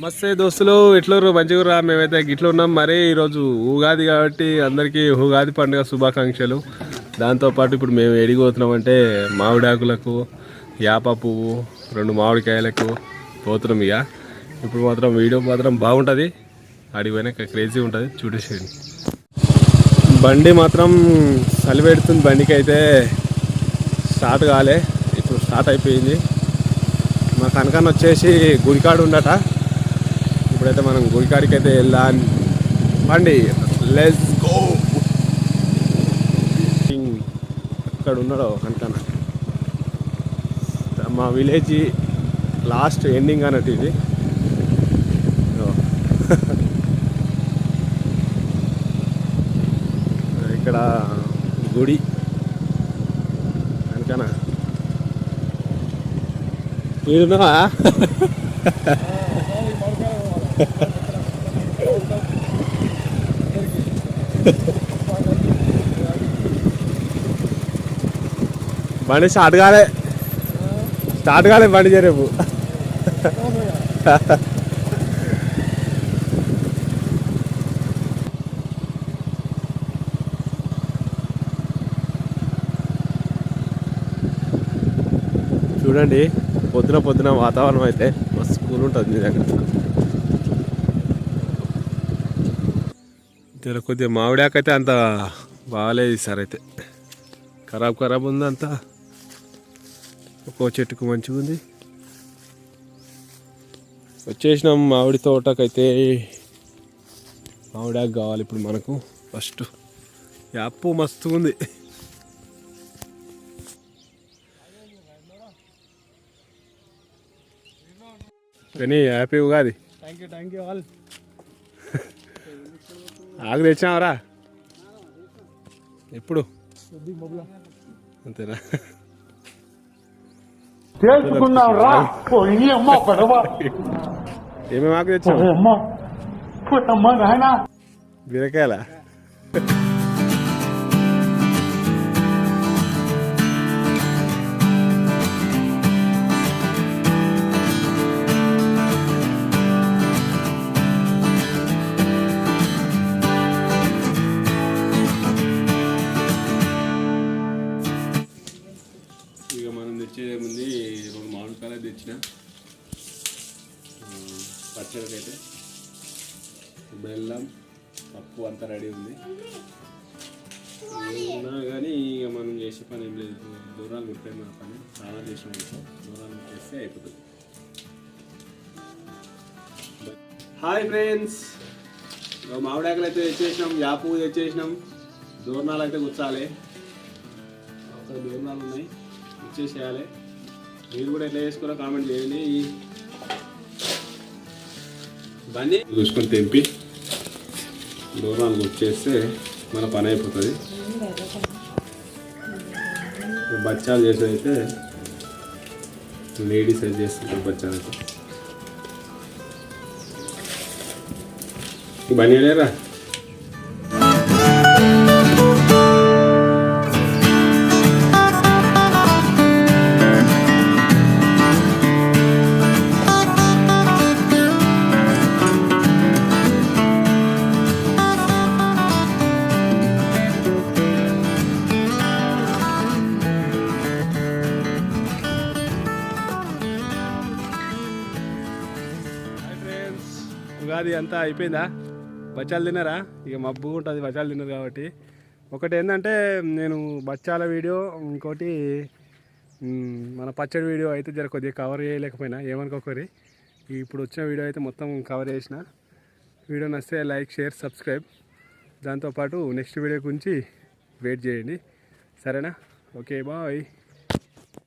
నమస్తే దోస్తులు. ఎట్లుర్రు మంచిగా రా మేమైతే గిట్ల ఉన్నాం. మరీ ఈరోజు ఉగాది కాబట్టి అందరికీ ఉగాది పండుగ శుభాకాంక్షలు. దాంతోపాటు ఇప్పుడు మేము ఎడిగిపోతున్నామంటే మామిడాకులకు యాప పువ్వు రెండు మామిడికాయలకు పోతున్నాం ఇక. ఇప్పుడు మాత్రం వీడియో మాత్రం బాగుంటుంది. అడిగిపోయినాక క్రేజీ ఉంటుంది. చూడేసేయండి. బండి మాత్రం చలివెడుతుంది బండికి అయితే స్టార్ట్ కాలే. ఇప్పుడు స్టార్ట్ అయిపోయింది. మా కనకన్న వచ్చేసి గుడికాడు ఉండట ఇప్పుడైతే మనం గుడికాడికి అయితే వెళ్ళాం బండి లెస్ గో అక్కడ ఉన్నాడో కనకన్న మా విలేజ్ లాస్ట్ ఎండింగ్ అన్నట్టు ఇది. ఇక్కడ గుడి. కనకన్న మీరున్నావా బండి స్టార్ట్ కాలే. స్టార్ట్ కాలే బండి చేరేపు చూడండి పొద్దున పొద్దున వాతావరణం అయితే మస్తు కూల్ ఉంటుంది మీ దగ్గర జర కొద్దిగా మామిడాకైతే అంత బాగాలేదు సార్ అయితే. ఖరాబ్ ఖరాబ్ ఉంది అంతా. ఒక్కో చెట్టుకు మంచిగా ఉంది. వచ్చేసినాం మామిడి తోటకైతే. మామిడాకు కావాలి ఇప్పుడు మనకు ఫస్ట్. యాప్ మస్తు ఉంది. కానీ happy Ugadi thank you thank you all ఆకు తెచ్చావరా ఎప్పుడు? అంతేనా? తెలుసుకున్నాం రా. పోయి అమ్మ పడవ ఏమేమి ఆకు తెచ్చావు అమ్మ. పుట్టమ్మ నాయన. బీరకాయల? అనేది తెచ్చిన. పచ్చడికి అయితే బెల్లం పప్పు అంతా రెడీ ఉంది. ఉన్నా కానీ ఇక మనం చేసే పని ఏం లేదు. దూరాలు ముట్టే మన పని. చాలా చేసాం అనుకో దూరాలు ముట్టేస్తే అయిపోతుంది. Hi friends. మామిడాకులు అయితే తెచ్చేసినాం. యాపు తెచ్చేసినాం. దూరణాలు అయితే కూర్చాలి అక్కడ దూరణాలు ఉన్నాయి. ఇచ్చేసేయాలి మీరు కూడా ఎట్లా చేసుకోవాలో కామెంట్ చేయండి. బండి చూసుకొని తెంపి దూరానికి వచ్చేస్తే మన పని అయిపోతుంది. బచ్చాలు చేసేదైతే లేడీస్ అయితే చేస్తుంటారు బచ్చాలు అయితే. ఈ లేరా? ఉగాది అంతా అయిపోయిందా? బచ్చాలు తిన్నారా? ఇక మబ్బు ఉంటుంది బచ్చాలు తిన్నారు కాబట్టి. ఒకటి ఏంటంటే నేను బచ్చాల వీడియో ఇంకోటి మన పచ్చడి వీడియో అయితే జర కొద్దిగా కవర్ చేయలేకపోయినా ఏమనుకోకరి ఇప్పుడు వచ్చిన వీడియో అయితే మొత్తం కవర్ చేసిన. వీడియో నచ్చితే లైక్ షేర్ సబ్స్క్రైబ్. దాంతోపాటు నెక్స్ట్ వీడియో గురించి వెయిట్ చేయండి. సరేనా? Okay bye.